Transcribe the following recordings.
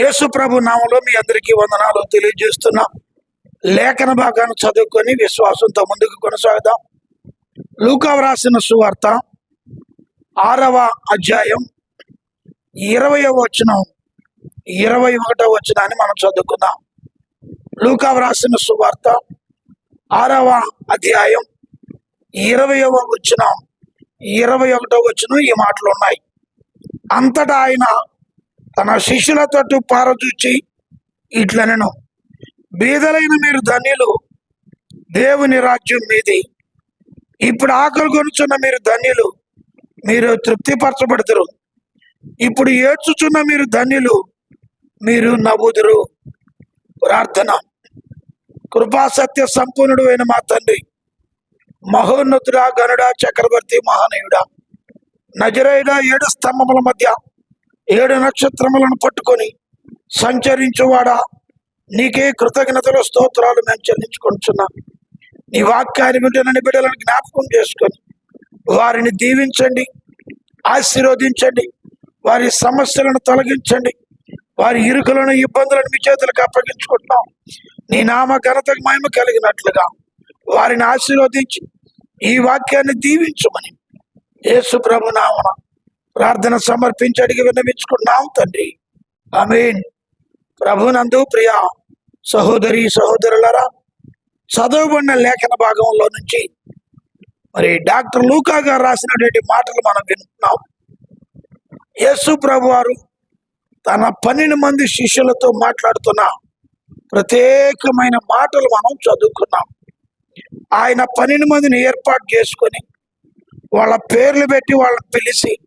యేసు ప్రభు నామంలో మీ అందరికీ వందనాలు తెలియజేస్తున్నాం. లేఖన భాగాన్ని చదువుకొని విశ్వాసంతో ముందుకు కొనసాగుదాం. లూకా వ్రాసిన సువార్త ఆరవ అధ్యాయం ఇరవై వచనం ఇరవై ఒకటో వచనాన్ని మనం చదువుకుందాం. లూకా వ్రాసిన సువార్త ఆరవ అధ్యాయం ఇరవయవ వచ్చిన ఇరవై ఒకటో వచ్చిన ఈ మాటలు ఉన్నాయి. అంతటా ఆయన తన శిష్యులతో పారచూచి ఇట్లనెను బీదలైన మీరు ధన్యులు దేవుని రాజ్యం మీది. ఇప్పుడు ఆకలి కొనుచున్న మీరు ధన్యులు మీరు తృప్తిపరచబడతారు ఇప్పుడు ఏడ్చుచున్న మీరు ధన్యులు మీరు నవ్వుదురు. ప్రార్థన. కృపాసత్య సంపూర్ణుడు అయిన మా తండ్రి మహోన్నతుడా గనుడా చక్రవర్తి మహానీయుడా. నజరైన ఏడు స్తంభముల మధ్య ఏడు నక్షత్రములను పట్టుకొని సంచరించువాడా. నీకే కృతజ్ఞతలు స్తోత్రాలు మేము చెల్లించుకుంటున్నాం. నీ వాక్యాన్ని వింటున్న బిడ్డలను జ్ఞాపకం చేసుకొని వారిని దీవించండి ఆశీర్వదించండి వారి సమస్యలను తొలగించండి వారి ఇరుకులను ఇబ్బందులను మీ చేతులకు అప్పగించుకుంటున్నాం. నీ నామ ఘనతకు మహిమ కలిగినట్లుగా వారిని ఆశీర్వదించి. ఈ వాక్యాన్ని దీవించమని యేసు ప్రభు నామన ప్రార్థన సమర్పించి అడిగి విన్నవించుకున్నాం తండ్రి. అమీన్ ప్రభునందు ప్రియ సహోదరి సహోదరులరా చదవబడిన లేఖన భాగంలో నుంచి మరి డాక్టర్ లూకా గారు రాసినటువంటి మాటలు మనం వింటున్నాం. యేసు ప్రభు వారు తన పన్నెండు మంది శిష్యులతో మాట్లాడుతున్న ప్రత్యేకమైన మాటలు మనం చదువుకున్నాం. ఆయన పన్నెండు మందిని ఏర్పాటు చేసుకొని వాళ్ళ పేర్లు పెట్టి వాళ్ళని పిలిచి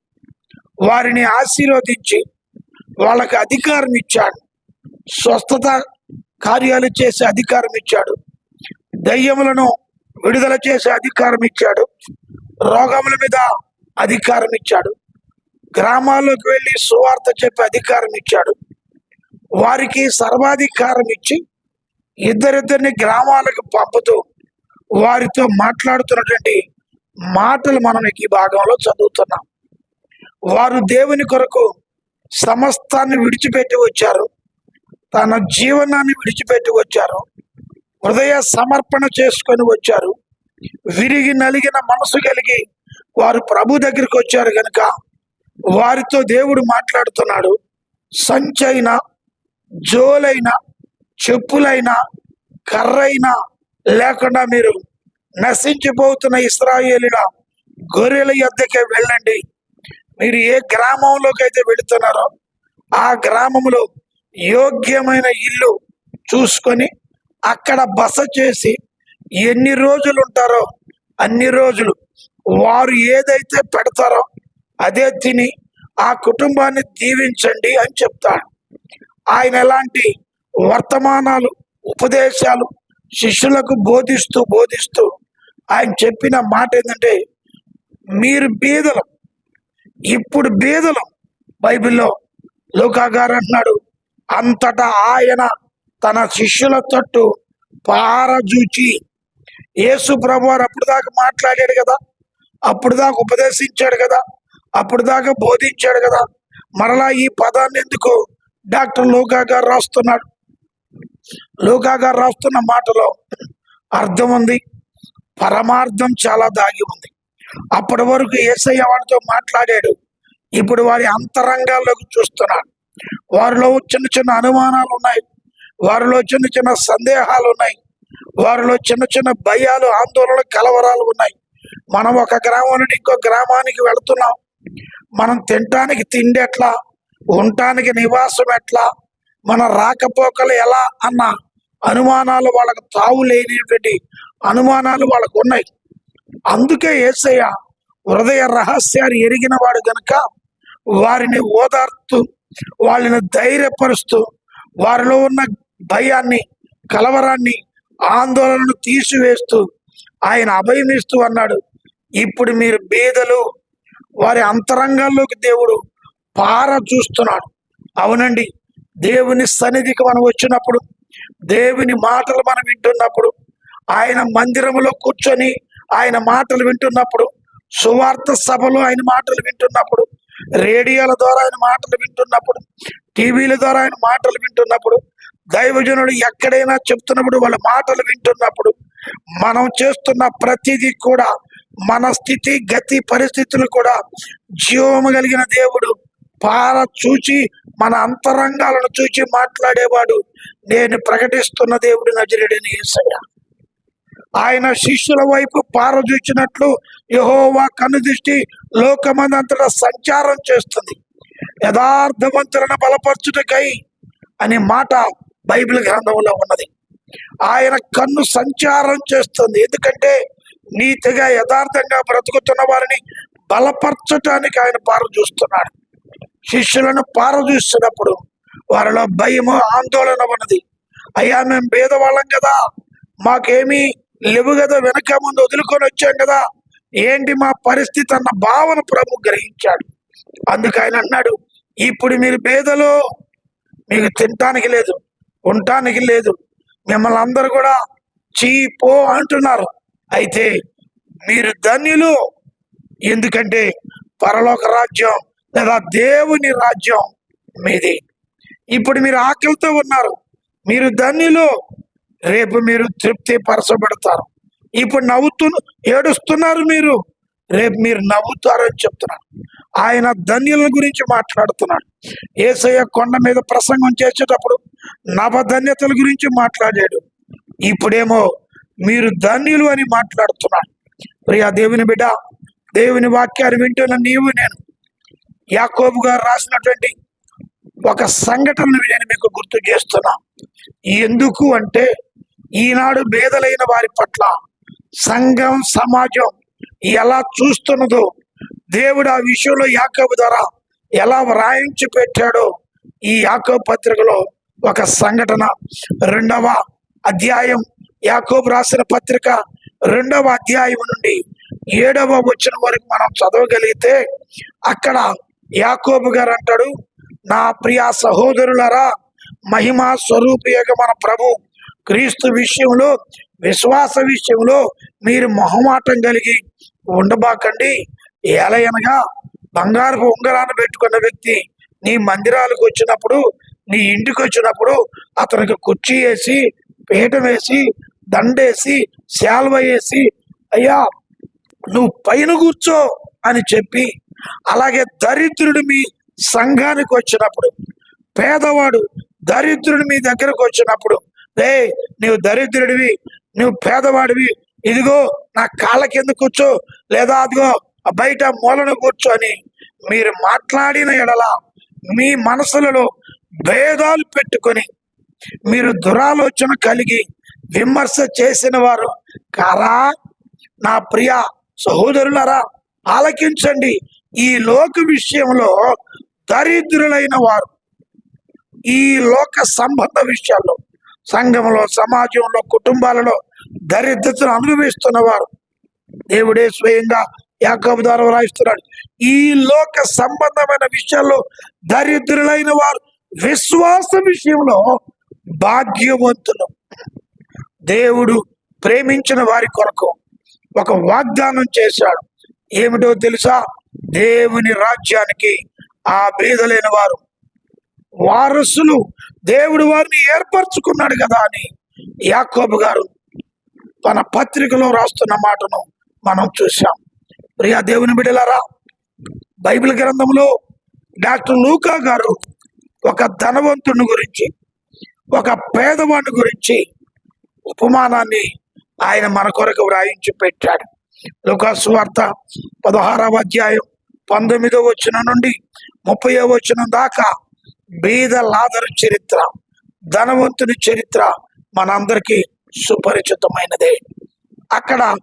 వారిని ఆశీర్వదించి వాళ్ళకి అధికారం ఇచ్చాడు. స్వస్థత కార్యాలు చేసే అధికారం ఇచ్చాడు. దయ్యములను విడుదల చేసే అధికారం ఇచ్చాడు. రోగముల మీద అధికారం ఇచ్చాడు. గ్రామాల్లోకి వెళ్ళి సువార్త చెప్పే అధికారం ఇచ్చాడు. వారికి సర్వాధికారం ఇచ్చి ఇద్దరిద్దరిని గ్రామాలకు పంపుతూ వారితో మాట్లాడుతున్నటువంటి మాటలు మనం ఈ భాగంలో చదువుతున్నాం. వారు దేవుని కొరకు సమస్తాన్ని విడిచిపెట్టి వచ్చారు. తన జీవనాన్ని విడిచిపెట్టి వచ్చారు. హృదయ సమర్పణ చేసుకొని వచ్చారు. విరిగి నలిగిన మనసు కలిగి వారు ప్రభు దగ్గరికి వచ్చారు కనుక వారితో దేవుడు మాట్లాడుతున్నాడు. సంచైన జోలైన చెప్పులైనా కర్రైనా లేకుండా మీరు నశించిపోతున్న ఇస్రాయేలీల గొర్రెల యొద్దకే వెళ్ళండి. మీరు ఏ గ్రామంలోకి అయితే వెళుతున్నారో ఆ గ్రామంలో యోగ్యమైన ఇల్లు చూసుకొని అక్కడ బస చేసి ఎన్ని రోజులు ఉంటారో అన్ని రోజులు వారు ఏదైతే పెడతారో అదే తిని ఆ కుటుంబాన్ని దీవించండి అని చెప్తాడు. ఆయన ఎలాంటి వర్తమానాలు ఉపదేశాలు శిష్యులకు బోధిస్తూ బోధిస్తూ ఆయన చెప్పిన మాట ఏంటంటే మీరు బీదలం. ఇప్పుడు బీదలం బైబిల్లో లోకా గారు అంటున్నాడు. అంతటా ఆయన తన శిష్యుల తట్టు పారజూచి యేసు ప్రభు వారు అప్పుడు దాకా మాట్లాడాడు కదా. అప్పుడు దాకా ఉపదేశించాడు కదా. అప్పుడు దాకా బోధించాడు కదా. మరలా ఈ పదాన్ని ఎందుకు డాక్టర్ లోకా గారు రాస్తున్నాడు. లోకా గారు రాస్తున్న మాటలో అర్థం ఉంది. పరమార్థం చాలా దాగి ఉంది. అప్పటి వరకు ఏసయ్య వాడితో మాట్లాడాడు. ఇప్పుడు వారి అంతరంగాల్లోకి చూస్తున్నాడు. వారిలో చిన్న చిన్న అనుమానాలు ఉన్నాయి. వారిలో చిన్న చిన్న సందేహాలు ఉన్నాయి. వారిలో చిన్న చిన్న భయాలు ఆందోళన కలవరాలు ఉన్నాయి. మనం ఒక గ్రామం నుండి ఇంకో గ్రామానికి వెళుతున్నాం. మనం తినటానికి తిండి ఎట్లా? ఉండటానికి నివాసం ఎట్లా? మన రాకపోకలు ఎలా అన్న అనుమానాలు వాళ్ళకు తావు లేనిటువంటి అనుమానాలు వాళ్ళకు ఉన్నాయి. అందుకే ఏసయ్య హృదయ రహస్యాన్ని ఎరిగిన వాడు గనుక వారిని ఓదార్తూ వాళ్ళని ధైర్యపరుస్తూ వారిలో ఉన్న భయాన్ని కలవరాన్ని ఆందోళనను తీసివేస్తూ ఆయన అభయమిస్తూ అన్నాడు. ఇప్పుడు మీరు బీదలు వారి అంతరంగాల్లోకి దేవుడు పార చూస్తున్నాడు. అవునండి. దేవుని సన్నిధికి మనం వచ్చినప్పుడు దేవుని మాటలు మనం వింటున్నప్పుడు ఆయన మందిరములో కూర్చొని ఆయన మాటలు వింటున్నప్పుడు సువార్త సభలో ఆయన మాటలు వింటున్నప్పుడు రేడియోల ద్వారా ఆయన మాటలు వింటున్నప్పుడు టీవీల ద్వారా ఆయన మాటలు వింటున్నప్పుడు దైవజనుడు ఎక్కడైనా చెప్తున్నప్పుడు వాళ్ళ మాటలు వింటున్నప్పుడు మనం చేస్తున్న ప్రతిదీ కూడా మన స్థితి గతి పరిస్థితులు కూడా జీవము కలిగిన దేవుడు పార చూచి మన అంతరంగాలను చూచి మాట్లాడేవాడు. నేను ప్రకటిస్తున్న దేవుడు నజరుడిని ఏసయ్య. ఆయన శిష్యుల వైపు పార చూచినట్లు యహోవా కనుదృష్టి లోకమందంతటా సంచారం చేస్తుంది. యథార్థవంతులను బలపరచుటకై అనే మాట బైబిల్ గ్రంథంలో ఉన్నది. ఆయన కన్ను సంచారం చేస్తుంది. ఎందుకంటే నీతిగా యథార్థంగా బ్రతుకుతున్న వారిని బలపరచటానికి ఆయన పారదూస్తున్నాడు శిష్యులను పారదీస్తున్నప్పుడు వారిలో భయము ఆందోళన ఉన్నది. అయ్యా మేము పేదవాళ్ళం కదా. మాకేమీ లేవు కదా వెనక ముందు వదులుకొని వచ్చాం కదా. ఏంటి మా పరిస్థితి అన్న భావన ప్రభు గ్రహించాడు. అందుకు ఆయన అన్నాడు ఇప్పుడు మీరు పేదలో మీకు తినటానికి లేదు ఉండటానికి లేదు. మిమ్మల్ని అందరు కూడా చీ పో అంటున్నారు. అయితే మీరు ధన్యులు. ఎందుకంటే పరలోక రాజ్యం లేదా దేవుని రాజ్యం మీది. ఇప్పుడు మీరు ఆకలితో ఉన్నారు. మీరు ధన్యులు. రేపు మీరు తృప్తి పరచబడతారు ఇప్పుడు నవ్వుతూ ఏడుస్తున్నారు మీరు. రేపు మీరు నవ్వుతారని చెప్తున్నారు ఆయన ధన్యుల గురించి మాట్లాడుతున్నాడు. ఏసయ్య కొండ మీద ప్రసంగం చేసేటప్పుడు నవధన్యతల గురించి మాట్లాడాడు. ఇప్పుడేమో మీరు ధన్యులు అని మాట్లాడుతున్నాడు. ప్రియా దేవుని బిడ్డ దేవుని వాక్యాన్ని వింటున్న నీవు నేను. యాకోబు గారు రాసినటువంటి ఒక సంఘటనను నేను మీకు గుర్తు చేస్తున్నా. ఎందుకు అంటే ఈనాడు భేదలైన వారి పట్ల సంఘం సమాజం ఎలా చూస్తున్నదో దేవుడు ఆ విషయంలో యాకోబు ద్వారా ఎలా వ్రాయించి పెట్టాడో ఈ యాకోబు పత్రికలో ఒక సంఘటన. రెండవ అధ్యాయం యాకోబు రాసిన పత్రిక రెండవ అధ్యాయం నుండి ఏడవ వచ్చిన వరకు మనం చదవగలిగితే అక్కడ యాకోబు గారు అంటాడు నా ప్రియ సహోదరులరా మహిమా స్వరూపియగా మన ప్రభు క్రీస్తు విషయంలో విశ్వాస విషయంలో మీరు మొహమాటం కలిగి ఉండబాకండి. ఏలయనగా బంగారపు ఉంగరాన్ని పెట్టుకున్న వ్యక్తి నీ మందిరాలకు వచ్చినప్పుడు నీ ఇంటికి వచ్చినప్పుడు అతనికి కుర్చీ వేసి పీఠం వేసి దండేసి శాల్వ వేసి అయ్యా నువ్వు పైన కూర్చో అని చెప్పి అలాగే దరిద్రుడు మీ సంఘానికి వచ్చినప్పుడు పేదవాడు దరిద్రుడు మీ దగ్గరకు వచ్చినప్పుడు రే నువ్వు దరిద్రుడివి నువ్వు పేదవాడివి ఇదిగో నా కాళ్ళ కింద కూర్చో లేదా అదిగో బయట మూలను కూర్చో అని మీరు మాట్లాడిన ఎడల మీ మనసులలో భేదాలు పెట్టుకొని మీరు దురాలోచన కలిగి విమర్శ చేసిన వారు కారా? నా ప్రియ సహోదరులరా ఆలకించండి. ఈ లోక విషయంలో దరిద్రులైన వారు ఈ లోక సంబంధ విషయాల్లో సంఘంలో సమాజంలో కుటుంబాలలో దరిద్రతను అనుభవిస్తున్న వారు. దేవుడే స్వయంగా యాకబు ద్వారా వ్రాయిస్తున్నాడు ఈ లోక సంబంధమైన విషయాల్లో దరిద్రులైన వారు విశ్వాస విషయంలో భాగ్యవంతులు. దేవుడు ప్రేమించిన వారి కొరకు ఒక వాగ్దానం చేశాడు. ఏమిటో తెలుసా? దేవుని రాజ్యానికి ఆ బీదలైన వారు. వారసులు దేవుడు వారిని ఏర్పరచుకున్నాడు కదా అని యాకోబు గారు తన పత్రికలో రాస్తున్న మాటను మనం చూసాం ప్రియా దేవుని బిడ్డలారా బైబిల్ గ్రంథంలో డాక్టర్ లూకా గారు ఒక ధనవంతుని గురించి ఒక పేదవాడిని గురించి ఉపమానాన్ని ఆయన మన కొరకు వ్రాయించి పెట్టాడు. వార్త పదహారవ అధ్యాయం పంతొమ్మిదో వచ్చిన నుండి ముప్పై వచ్చిన దాకా బీద లాదరు చరిత్ర ధనవంతుని చరిత్ర మనందరికీ సుపరిచితమైనదే. అక్కడ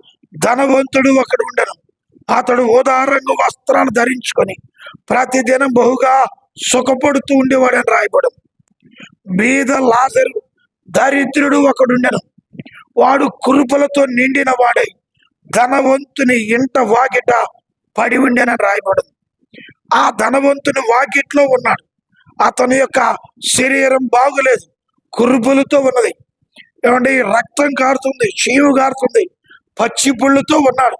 ధనవంతుడు ఒకడు ఉండను. అతడు ఉదారంగా వస్త్రాలు ధరించుకొని ప్రతిదినం బహుగా సుఖపడుతూ ఉండేవాడని రాయబడు బీద లాజరు దరిద్రుడు ఒకడుండెను వాడు కురుపులతో నిండిన వాడై ధనవంతుని ఇంట వాకిట పడి ఉండెనని రాయబడు ఆ ధనవంతుని వాకిట్లో ఉన్నాడు. అతని యొక్క శరీరం బాగులేదు. కురుపులతో ఉన్నది. ఏమంటే రక్తం కారుతుంది చీము కారుతుంది పచ్చి పుళ్ళుతో ఉన్నాడు.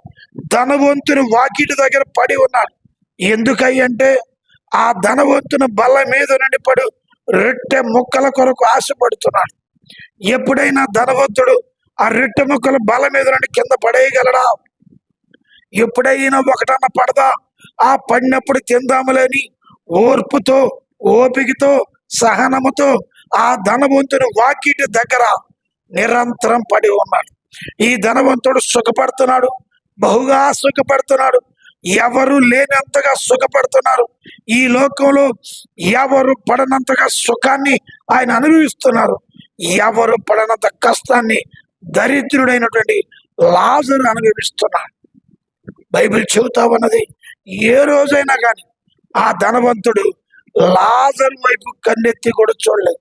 ధనవంతుని వాకిటి దగ్గర పడి ఉన్నాడు. ఎందుకయ్యంటే ఆ ధనవంతుని బల్ల మీద నుండి పడు రొట్టె ముక్కల కొరకు ఆశపడుతున్నాడు. ఎప్పుడైనా ధనవంతుడు ఆ రెట్టె ముక్కలు బల మీద నుండి కింద పడేయగలడా? ఎప్పుడైనా ఒకటన్న పడదా? ఆ పడినప్పుడు తిందాములేని ఓర్పుతో ఓపికతో సహనముతో ఆ ధనవంతుని వాకిటి దగ్గర నిరంతరం పడి ఉన్నాడు. ఈ ధనవంతుడు సుఖపడుతున్నాడు. బహుగా సుఖపడుతున్నాడు. ఎవరు లేనంతగా సుఖపడుతున్నారు. ఈ లోకంలో ఎవరు పడనంతగా సుఖాన్ని ఆయన అనుభవిస్తున్నారు. ఎవరు పడనంత కష్టాన్ని దరిద్రుడైనటువంటి లాజరు అనుభవిస్తున్నాడు. బైబిల్ చెబుతా ఉన్నది ఏ రోజైనా కానీ ఆ ధనవంతుడు లాజర్ వైపు కన్నెత్తి కూడా చూడలేదు.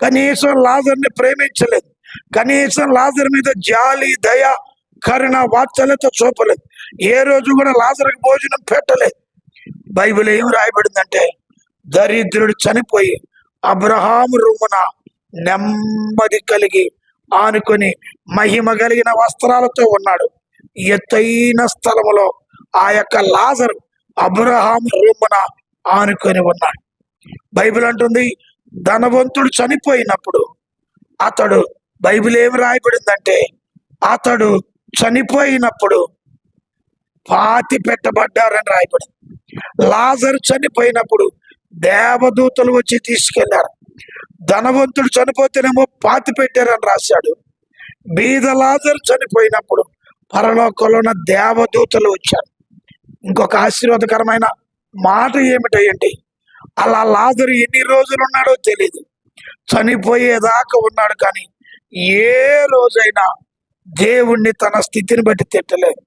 కనీసం లాజర్ని ప్రేమించలేదు. కనీసం లాజర్ మీద జాలి దయ కరుణ వాత్సల్యత చూపలేదు. ఏ రోజు కూడా లాజర్కి భోజనం పెట్టలేదు. బైబిల్ ఏం రాయబడిందంటే దరిద్రుడు చనిపోయి అబ్రహాము రుమున నెమ్మది కలిగి ఆనుకొని మహిమ కలిగిన వస్త్రాలతో ఉన్నాడు. ఎత్తైన స్థలములో ఆ యొక్క లాజరు అబ్రహాం రొమ్మున ఆనుకొని ఉన్నాడు. బైబిల్ అంటుంది ధనవంతుడు చనిపోయినప్పుడు అతడు బైబిల్ ఏమి రాయబడిందంటే అతడు చనిపోయినప్పుడు పాతి పెట్టబడ్డారని రాయబడింది. లాజరు చనిపోయినప్పుడు దేవదూతలు వచ్చి తీసుకెళ్ళారు. ధనవంతుడు చనిపోతేనేమో పాతి పెట్టారని రాశాడు. బీద లాజరు చనిపోయినప్పుడు పరలోకంలో ఉన్న దేవదూతలు వచ్చారు. ఇంకొక ఆశీర్వాదకరమైన మాట ఏమిటండి అలా లాజరు ఎన్ని రోజులు ఉన్నాడో తెలియదు చనిపోయేదాకా ఉన్నాడు కానీ ఏ రోజైనా దేవుణ్ణి తన స్థితిని బట్టి తిట్టలేదు.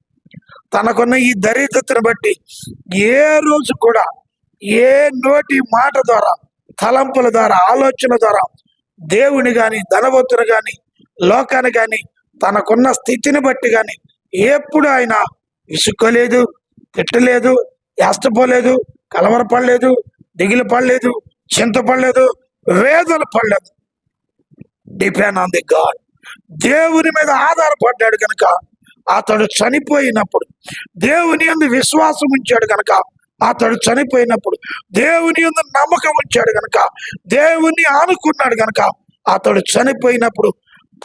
తనకున్న ఈ దరిద్రతను బట్టి ఏ రోజు కూడా ఏ నోటి మాట ద్వారా తలంపుల ద్వారా ఆలోచన ద్వారా దేవుని కానీ ధనవంతుని కానీ లోకాన్ని కానీ తనకున్న స్థితిని బట్టి కానీ ఎప్పుడు ఆయన విసుక్కోలేదు తిట్టలేదు యాస్తపోలేదు కలవరపడలేదు దిగులు పడలేదు చింతపడలేదు వేదన పడలేదు. డిపెండ్ ఆన్ ది గాడ్ దేవుని మీద ఆధారపడ్డాడు కనుక అతడు చనిపోయినప్పుడు దేవుని అందు విశ్వాసం ఉంచాడు కనుక అతడు చనిపోయినప్పుడు దేవుని యందు నమ్మకం ఉంచాడు గనక దేవుని ఆనుకున్నాడు గనక అతడు చనిపోయినప్పుడు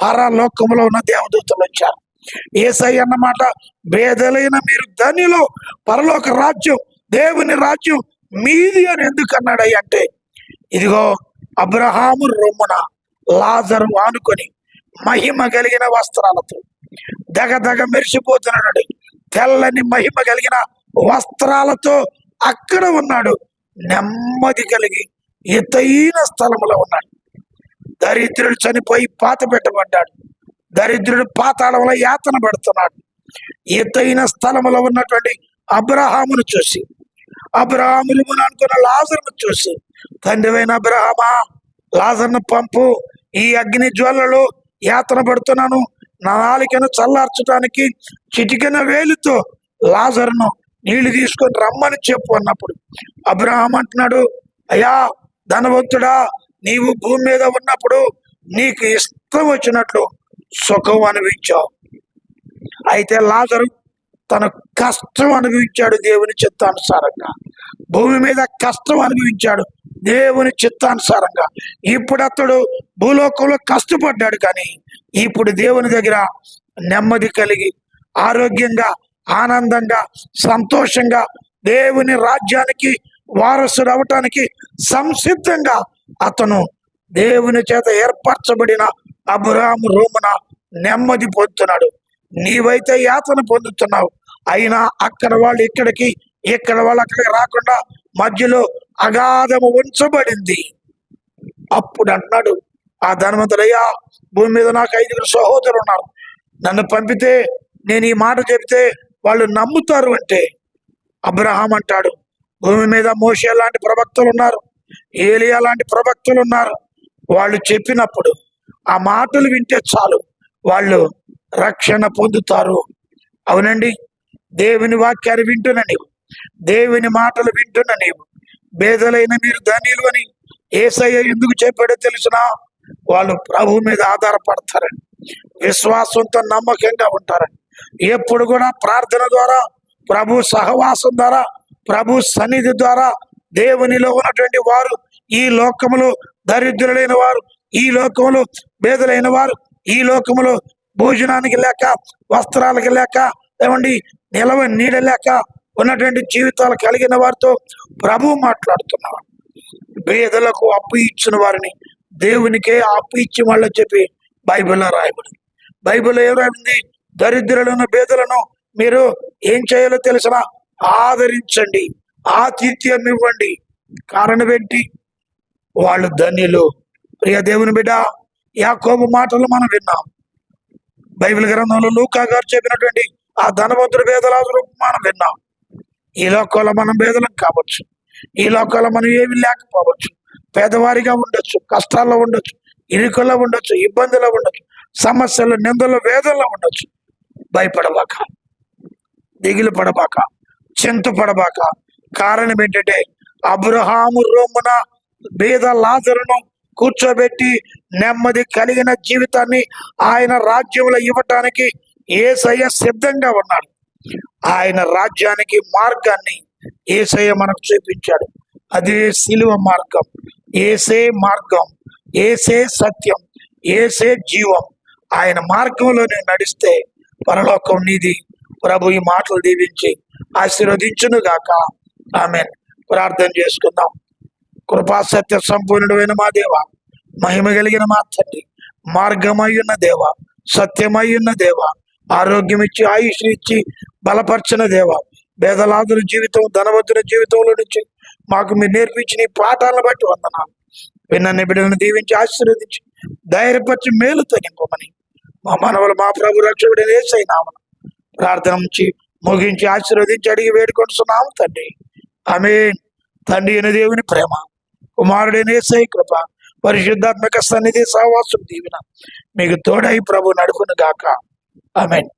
పరలోకంలో ఉన్న దేవదూతలు వచ్చారు. ఏసై అన్నమాట భేదలైన మీరు ధనిలో పరలోక రాజ్యం దేవుని రాజ్యం మీది అని ఎందుకు అన్నాడయ్య అంటే ఇదిగో అబ్రహాము రొమ్మున లాజరు ఆనుకొని మహిమ కలిగిన వస్త్రాలతో దగ దగ మెరిసిపోతున్నాడు. తెల్లని మహిమ కలిగిన వస్త్రాలతో అక్కడ ఉన్నాడు. నెమ్మది కలిగి ఎత్తైన స్థలములో ఉన్నాడు. దరిద్రుడు చనిపోయి పాత పెట్టబడ్డాడు. దరిద్రుడు పాతాళంలో యాతన పడుతున్నాడు. ఎత్తైన స్థలములో ఉన్నటువంటి అబ్రహామును చూసి అబ్రహాములు అనుకున్న లాజర్ను చూసి తండ్రివైన అబ్రహామా లాజర్ను పంపు. ఈ అగ్ని జ్వాలలో యాతన పడుతున్నాను. నా నాలికను చల్లార్చడానికి చిటికిన వేలుతో లాజర్ను నీళ్ళు తీసుకొని రమ్మని చెప్పు అన్నప్పుడు. అబ్రహాం అంటున్నాడు అయ్యా ధనవంతుడా నీవు భూమి మీద ఉన్నప్పుడు నీకు ఇష్టం వచ్చినట్లు సుఖం అనుభవించావు. అయితే లాజరు తన కష్టం అనుభవించాడు దేవుని చిత్తానుసారంగా. భూమి మీద కష్టం అనుభవించాడు దేవుని చిత్తానుసారంగా. ఇప్పుడు అతడు భూలోకంలో కష్టపడ్డాడు కానీ ఇప్పుడు దేవుని దగ్గర నెమ్మది కలిగి ఆరోగ్యంగా ఆనందంగా సంతోషంగా దేవుని రాజ్యానికి వారసుడు అవటానికి సంసిద్ధంగా అతను దేవుని చేత ఏర్పరచబడిన అబురాము రోమున నెమ్మది పొందుతున్నాడు. నీవైతే యాతన పొందుతున్నావు. అయినా అక్కడ వాళ్ళు ఇక్కడికి ఇక్కడ వాళ్ళు అక్కడికి రాకుండా మధ్యలో అగాధము ఉంచబడింది. అప్పుడు అన్నాడు ఆ ధనవంతుడయ్యా భూమి మీద నాకు ఐదుగురు సహోదరులు ఉన్నారు. నన్ను పంపితే నేను ఈ మాట చెబితే వాళ్ళు నమ్ముతారు అంటే అబ్రహాం అంటాడు భూమి మీద మోషే లాంటి ప్రవక్తలు ఉన్నారు ఏలియా లాంటి ప్రవక్తలు ఉన్నారు. వాళ్ళు చెప్పినప్పుడు ఆ మాటలు వింటే చాలు వాళ్ళు రక్షణ పొందుతారు. అవునండి దేవుని వాక్యాన్ని వింటున్న నీవు దేవుని మాటలు వింటున్న నీవు బేదలైన మీరు ధనిలు అని ఏసయ్య ఎందుకు చెప్పాడో తెలుసునా? వాళ్ళు ప్రభు మీద ఆధారపడతారని విశ్వాసంతో నమ్మకంగా ఉంటారని ఎప్పుడు కూడా ప్రార్థన ద్వారా ప్రభు సహవాసం ద్వారా ప్రభు సన్నిధి ద్వారా దేవునిలో ఉన్నటువంటి వారు ఈ లోకములో దరిద్రులైన వారు ఈ లోకములు బేదలైన వారు ఈ లోకములో భోజనానికి లేక వస్త్రాలకి లేక ఏమండి నిలవ నీడ లేక ఉన్నటువంటి జీవితాలు కలిగిన వారితో ప్రభు మాట్లాడుతున్నారు. పేదలకు అప్పు ఇచ్చిన వారిని దేవునికే అప్పు ఇచ్చి వాళ్ళని చెప్పి బైబిల్లో రాయబడింది. బైబిల్ ఏం రాయింది దరిద్రులను పేదలను మీరు ఏం చేయాలో తెలిసిన ఆదరించండి. ఆతిథ్యం ఇవ్వండి. కారణం ఏంటి? వాళ్ళు ధన్యులు. ప్రియ దేవుని బిడ్డ యాకోబు మాటలు మనం విన్నాం. బైబిల్ గ్రంథంలో లూకా గారు చెప్పినటువంటి ఆ ధనవంతుడు పేదల మనం విన్నాం. ఈ లోకంలో మనం పేదలం కావచ్చు. ఈ లోకంలో మనం ఏమి లేకపోవచ్చు. పేదవారిగా ఉండొచ్చు కష్టాల్లో ఉండొచ్చు ఇరుకుల్లో ఉండొచ్చు ఇబ్బందుల్లో ఉండొచ్చు సమస్యలు నిందలు వేదనలో ఉండొచ్చు. భయపడబాక దిగులు పడబాక చింత పడబాక కారణం ఏంటంటే అబ్రహాము రోమున బేద లాజరును కూర్చోబెట్టి నెమ్మది కలిగిన జీవితాన్ని ఆయన రాజ్యంలో ఇవ్వటానికి ఏసయ్య సిద్ధంగా ఉన్నాడు. ఆయన రాజ్యానికి మార్గాన్ని ఏసయ్య మనకు చూపించాడు. అదే శిలువ మార్గం. ఏసే మార్గం. ఏసే సత్యం. ఏసే జీవం. ఆయన మార్గంలో నడిస్తే పరలోకం నీది. ప్రభు ఈ మాటలు దీవించి ఆశీర్వదించును గాక ఆమె ప్రార్థన చేసుకుందాం. కృపా సత్య సంపూర్ణుడైన మా దేవ మహిమ కలిగిన మా తండ్రి మార్గమయ్యున్న దేవ సత్యమయ్యున్న దేవ ఆరోగ్యం ఇచ్చి ఆయుష్ ఇచ్చి బలపరచిన దేవ పేదలాదుల జీవితం ధనవంతుల జీవితంలో నుంచి మాకు మీరు నేర్పించిన ఈ పాఠాలను బట్టి వందనాలు. విన్న నిబిడలను దీవించి ఆశీర్వదించి ధైర్యపరిచి మేలు తగ్గింపమని మా మనవలు మా ప్రభు రక్షకుడు ఏసైనామను ప్రార్థన నుంచి ముగించి ఆశీర్వదించి అడిగి వేడుకొంటున్నాము తండ్రి. ఆమె తండ్రి అయిన దేవుని ప్రేమ కుమారుడైన ఏసై కృప పరిశుద్ధాత్మక సన్నిధి సహవాసం దీవిన మీకు తోడై ప్రభు నడుపును గాక. ఆమెన్.